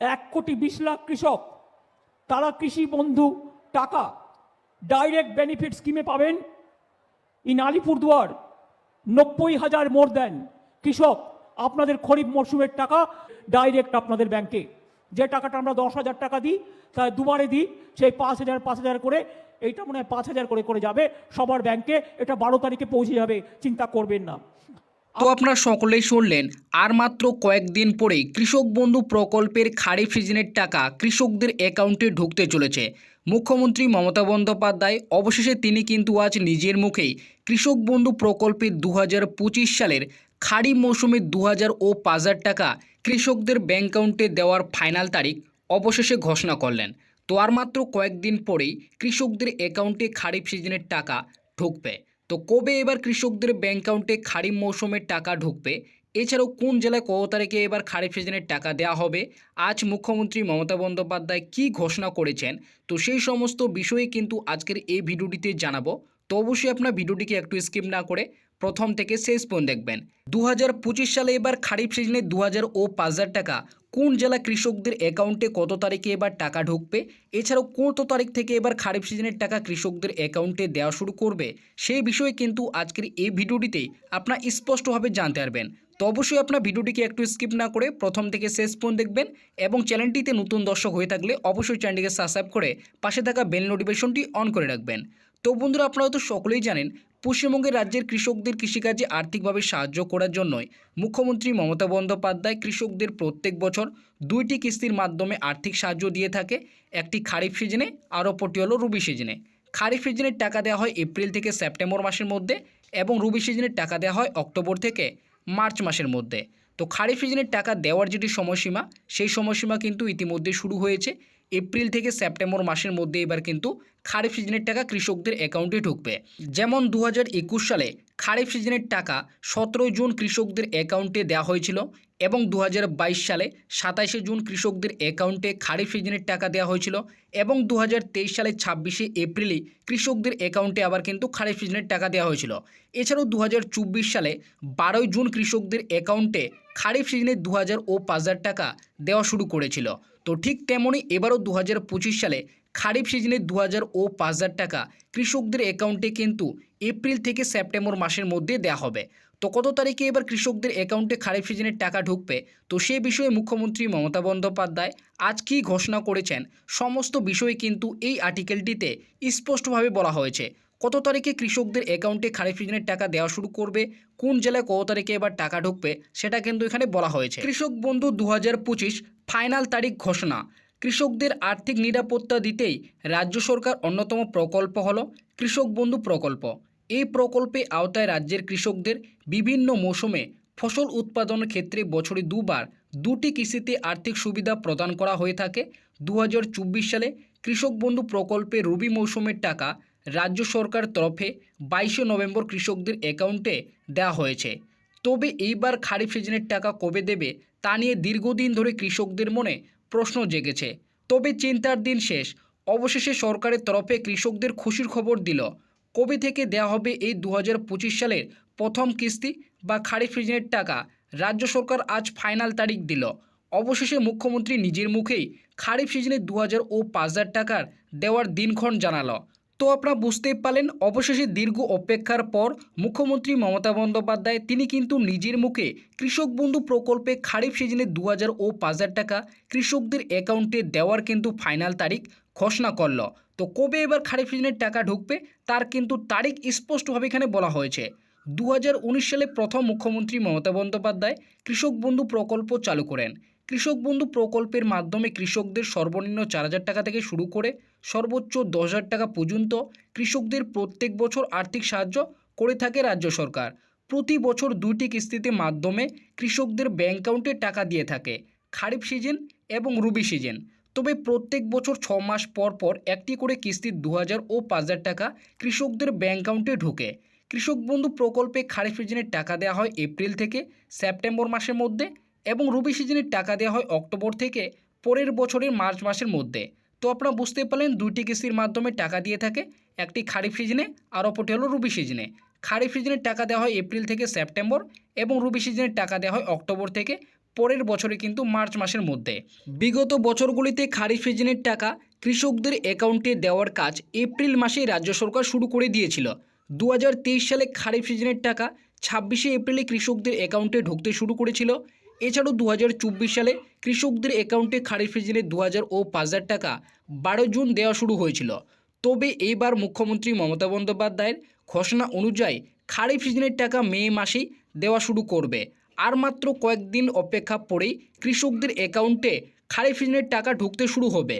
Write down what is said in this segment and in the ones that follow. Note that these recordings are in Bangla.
এক কোটি বিশ লাখ কৃষক। তারা কৃষি বন্ধু টাকা ডাইরেক্ট বেনিফিট স্কিমে পাবেন। ইন আলিপুরদুয়ার নব্বই হাজার মোর দেন। কৃষক, আপনাদের খরিফ মরশুমের টাকা ডাইরেক্ট আপনাদের ব্যাংকে যে টাকাটা আমরা দশ হাজার টাকা দিই তা দুবারে দিই, সেই পাঁচ হাজার পাঁচ হাজার করে, এইটা মনে হয় পাঁচ হাজার করে করে যাবে সবার ব্যাংকে এটা বারো তারিখে পৌঁছে যাবে, চিন্তা করবেন না। তো আপনারা সকলেই শুনলেন আর মাত্র কয়েকদিন পরেই কৃষক বন্ধু প্রকল্পের খারিফ সিজনের টাকা কৃষকদের অ্যাকাউন্টে ঢুকতে চলেছে। মুখ্যমন্ত্রী মমতা বন্দ্যোপাধ্যায় অবশেষে তিনি কিন্তু আজ নিজের মুখেই কৃষক বন্ধু প্রকল্পের দু হাজার পঁচিশ সালের খারিফ মৌসুমে দু হাজার ও পাঁচ হাজার টাকা কৃষকদের ব্যাংক অ্যাকাউন্টে দেওয়ার ফাইনাল তারিখ অবশেষে ঘোষণা করলেন। তো আর মাত্র কয়েকদিন পরেই কৃষকদের অ্যাকাউন্টে খারিফ সিজনের টাকা ঢুকবে। তো কবে এবার কৃষকদের ব্যাঙ্ক অ্যাকাউন্টে খারিফ মৌসুমের টাকা ঢুকবে? এছাড়াও কোন জেলায় কত তারিখে এবার খারিফ সিজনের টাকা দেওয়া হবে? আজ মুখ্যমন্ত্রী মমতা বন্দ্যোপাধ্যায় কি ঘোষণা করেছেন? তো সেই সমস্ত বিষয়ে কিন্তু আজকের এই ভিডিওটিতে জানাব। তো অবশ্যই আপনার ভিডিওটিকে একটু স্কিপ না করে প্রথম থেকে শেষ পর্যন্ত দেখবেন। দু হাজার পঁচিশ সালে এবার খারিফ সিজনে দু হাজার ও পাঁচ হাজার টাকা। কোন জেলা কৃষকদের অ্যাকাউন্টে কত তারিখে এবার টাকা ঢুকবে? এছাড়াও কত তারিখ থেকে এবার খারিফ সিজনের টাকা কৃষকদের অ্যাকাউন্টে দেওয়া শুরু করবে? সেই বিষয়ে কিন্তু আজকের এই ভিডিওটিতেই আপনার স্পষ্টভাবে জানতে পারবেন। তো অবশ্যই আপনার ভিডিওটিকে একটু স্কিপ না করে প্রথম থেকে শেষ পর্যন্ত দেখবেন এবং চ্যানেলটিতে নতুন দর্শক হয়ে থাকলে অবশ্যই চ্যানেলটিকে সাবস্ক্রাইব করে পাশে থাকা বেল নোটিফিকেশনটি অন করে রাখবেন। তো বন্ধুরা আপনারা তো সকলেই জানেন, পশ্চিমবঙ্গের রাজ্যের কৃষকদের কৃষিকাজে আর্থিকভাবে সাহায্য করার জন্যই মুখ্যমন্ত্রী মমতা বন্দ্যোপাধ্যায় কৃষকদের প্রত্যেক বছর দুইটি কিস্তির মাধ্যমে আর্থিক সাহায্য দিয়ে থাকে। একটি খারিফ সিজনে আর অপরটি হলো রবি সিজনে। খারিফ সিজনের টাকা দেওয়া হয় এপ্রিল থেকে সেপ্টেম্বর মাসের মধ্যে এবং রবি সিজনের টাকা দেওয়া হয় অক্টোবর থেকে মার্চ মাসের মধ্যে। তো খারিফ সিজনের টাকা দেওয়ার যেটি সময়সীমা, সেই সময়সীমা কিন্তু ইতিমধ্যে শুরু হয়েছে। এপ্রিল থেকে সেপ্টেম্বর মাসের মধ্যে এবার কিন্তু খারিফ সিজনের টাকা কৃষকদের অ্যাকাউন্টে ঢুকবে। যেমন দু হাজার একুশ সালে খারিফ সিজনের টাকা সতেরো জুন কৃষকদের অ্যাকাউন্টে দেওয়া হয়েছিল এবং দু হাজার বাইশ সালে সাতাশে জুন কৃষকদের অ্যাকাউন্টে খারিফ সিজনের টাকা দেওয়া হয়েছিল এবং দু হাজার তেইশ সালে ছাব্বিশে এপ্রিলে কৃষকদের অ্যাকাউন্টে আবার কিন্তু খারিফ সিজনের টাকা দেওয়া হয়েছিল। এছাড়াও দু হাজার চব্বিশ সালে বারোই জুন কৃষকদের অ্যাকাউন্টে খারিফ সিজনে দু হাজার ও পাঁচ হাজার টাকা দেওয়া শুরু করেছিল। তো ঠিক তেমনই এবারও দু হাজার পঁচিশ সালে খারিফ সিজনে দু হাজার ও পাঁচ হাজার টাকা কৃষকদের অ্যাকাউন্টে কিন্তু এপ্রিল থেকে সেপ্টেম্বর মাসের মধ্যে দেওয়া হবে। তো কত তারিখে এবার কৃষকদের অ্যাকাউন্টে খারিফ সিজনের টাকা ঢুকবে? তো সে বিষয়ে মুখ্যমন্ত্রী মমতা বন্দ্যোপাধ্যায় আজ কী ঘোষণা করেছেন? সমস্ত বিষয়ে কিন্তু এই আর্টিকেলটিতে স্পষ্টভাবে বলা হয়েছে। কত তারিখে কৃষকদের অ্যাকাউন্টে খারিফ সিজনের টাকা দেওয়া শুরু করবে? কোন জেলায় কত তারিখে এবার টাকা ঢুকবে? সেটা কিন্তু এখানে বলা হয়েছে। কৃষক বন্ধু দু হাজার পঁচিশ ফাইনাল তারিখ ঘোষণা। কৃষকদের আর্থিক নিরাপত্তা দিতেই রাজ্য সরকার অন্যতম প্রকল্প হল কৃষক বন্ধু প্রকল্প। এই প্রকল্পে আওতায় রাজ্যের কৃষকদের বিভিন্ন মৌসুমে ফসল উৎপাদনের ক্ষেত্রে বছরে দুবার দুটি কিস্তিতে আর্থিক সুবিধা প্রদান করা হয়ে থাকে। দু হাজার চব্বিশ সালে কৃষক বন্ধু প্রকল্পে রবি মৌসুমের টাকা রাজ্য সরকার তরফে বাইশে নভেম্বর কৃষকদের অ্যাকাউন্টে দেওয়া হয়েছে। তবে এইবার খারিফ সিজনের টাকা কবে দেবে, তা নিয়ে দীর্ঘদিন ধরে কৃষকদের মনে প্রশ্ন জেগেছে। তবে চিন্তার দিন শেষ। অবশেষে সরকারের তরফে কৃষকদের খুশির খবর দিল। কবে থেকে দেওয়া হবে এই দু হাজার পঁচিশ সালের প্রথম কিস্তি বা খারিফ সিজনের টাকা, রাজ্য সরকার আজ ফাইনাল তারিখ দিল। অবশেষে মুখ্যমন্ত্রী নিজের মুখেই খারিফ সিজনে দু হাজার ও পাঁচ হাজার টাকার দেওয়ার দিনক্ষণ জানালো। তো আপনারা বুঝতেই পারলেন, অবশেষে দীর্ঘ অপেক্ষার পর মুখ্যমন্ত্রী মমতা বন্দ্যোপাধ্যায়, তিনি কিন্তু নিজের মুখে কৃষক বন্ধু প্রকল্পে খারিফ সিজনে দু হাজার ও পাঁচ হাজার টাকা কৃষকদের অ্যাকাউন্টে দেওয়ার কিন্তু ফাইনাল তারিখ ঘোষণা করল। তো কবে এবার খারিফ সিজনের টাকা ঢুকবে, তার কিন্তু তারিখ স্পষ্টভাবে এখানে বলা হয়েছে। দু হাজার উনিশ সালে প্রথম মুখ্যমন্ত্রী মমতা বন্দ্যোপাধ্যায় কৃষক বন্ধু প্রকল্প চালু করেন। কৃষক বন্ধু প্রকল্পের মাধ্যমে কৃষকদের সর্বনিম্ন চার হাজার টাকা থেকে শুরু করে সর্বোচ্চ দশ হাজার টাকা পর্যন্ত কৃষকদের প্রত্যেক বছর আর্থিক সাহায্য করে থাকে রাজ্য সরকার। প্রতি বছর দুইটি কিস্তিতে মাধ্যমে কৃষকদের ব্যাংক অ্যাকাউন্টে টাকা দিয়ে থাকে, খারিফ সিজন এবং রবি সিজন। তবে প্রত্যেক বছর ছ মাস পর পর একটি করে কিস্তির দু হাজার ও পাঁচ হাজার টাকা কৃষকদের ব্যাংক অ্যাকাউন্টে ঢোকে। কৃষক বন্ধু প্রকল্পে খারিফ সিজনের টাকা দেওয়া হয় এপ্রিল থেকে সেপ্টেম্বর মাসের মধ্যে। এবং রবি সিজনের টাকা দেওয়া হয় অক্টোবর থেকে পরের বছরের মার্চ মাসের মধ্যে। তো আপনারা বুঝতে পারলেন দুইটি কিস্তির মাধ্যমে টাকা দিয়ে থাকে। একটি খারিফ সিজনে, আর অপরটি হলো রবি সিজনে। খারিফ সিজনের টাকা দেওয়া হয় এপ্রিল থেকে সেপ্টেম্বর এবং রবি সিজনের টাকা দেওয়া হয় অক্টোবর থেকে পরের বছরে কিন্তু মার্চ মাসের মধ্যে। বিগত বছরগুলিতে খারিফ সিজনের টাকা কৃষকদের অ্যাকাউন্টে দেওয়ার কাজ এপ্রিল মাসে রাজ্য সরকার শুরু করে দিয়েছিল। দু হাজার তেইশ সালে খারিফ সিজনের টাকা ছাব্বিশে এপ্রিলে কৃষকদের অ্যাকাউন্টে ঢুকতে শুরু করেছিল এছাড়াও দু হাজার চব্বিশ সালে কৃষকদের অ্যাকাউন্টে খারিফ সিজনে দু হাজার ও পাঁচ হাজার টাকা বারো জুন দেওয়া শুরু হয়েছিল। তবে এইবার মুখ্যমন্ত্রী মমতা বন্দ্যোপাধ্যায়ের ঘোষণা অনুযায়ী খারিফ সিজনের টাকা মে মাসেই দেওয়া শুরু করবে। আর মাত্র কয়েকদিন অপেক্ষা পরেই কৃষকদের অ্যাকাউন্টে খারিফ সিজনের টাকা ঢুকতে শুরু হবে।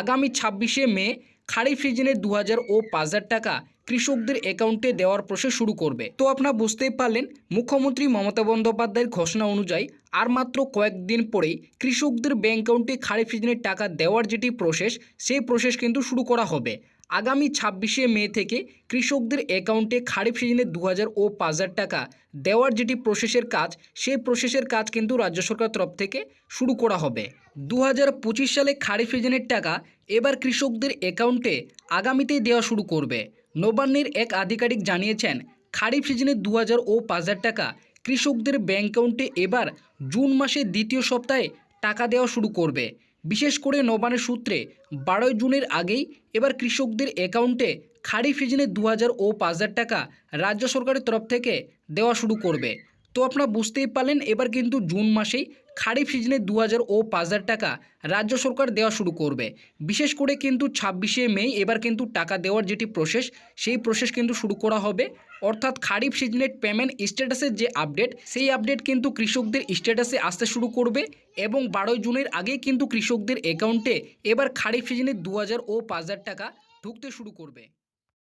আগামী ছাব্বিশে মে খারিফ সিজনে দু হাজার ও পাঁচ হাজার টাকা কৃষকদের অ্যাকাউন্টে দেওয়ার প্রসেস শুরু করবে। তো আপনারা বুঝতেই পারলেন, মুখ্যমন্ত্রী মমতা বন্দ্যোপাধ্যায়ের ঘোষণা অনুযায়ী আর মাত্র কয়েকদিন পরেই কৃষকদের ব্যাঙ্ক অ্যাকাউন্টে খারিফ সিজনের টাকা দেওয়ার যেটি প্রসেস, সেই প্রসেস কিন্তু শুরু করা হবে। আগামী ছাব্বিশে মে থেকে কৃষকদের অ্যাকাউন্টে খারিফ সিজনে দু হাজার ও পাঁচ হাজার টাকা দেওয়ার যেটি প্রসেসের কাজ, সেই প্রসেসের কাজ কিন্তু রাজ্য সরকার তরফ থেকে শুরু করা হবে। দু হাজার পঁচিশ সালে খারিফ সিজনের টাকা এবার কৃষকদের অ্যাকাউন্টে আগামীতেই দেওয়া শুরু করবে। নবান্নের এক আধিকারিক জানিয়েছেন, খারিফ সিজনে দু হাজার ও পাঁচ হাজার টাকা কৃষকদের ব্যাঙ্ক অ্যাকাউন্টে এবার জুন মাসের দ্বিতীয় সপ্তাহে টাকা দেওয়া শুরু করবে। বিশেষ করে নবানের সূত্রে বারোই জুনের আগেই এবার কৃষকদের অ্যাকাউন্টে খারিফ সিজনে দু হাজার ও পাঁচ হাজার টাকা রাজ্য সরকারের তরফ থেকে দেওয়া শুরু করবে। তো আপনারা বুঝতেই পারলেন, এবার কিন্তু জুন মাসেই খারিফ সিজনে দু হাজার ও পাঁচ হাজার টাকা রাজ্য সরকার দেওয়া শুরু করবে। বিশেষ করে কিন্তু ছাব্বিশে মে, এবার কিন্তু টাকা দেওয়ার যেটি প্রসেস, সেই প্রসেস কিন্তু শুরু করা হবে। অর্থাৎ খারিফ সিজনের পেমেন্ট স্ট্যাটাসের যে আপডেট, সেই আপডেট কিন্তু কৃষকদের স্ট্যাটাসে আসতে শুরু করবে এবং বারোই জুনের আগেই কিন্তু কৃষকদের অ্যাকাউন্টে এবার খারিফ সিজনে দু হাজার ও পাঁচ হাজার টাকা ঢুকতে শুরু করবে।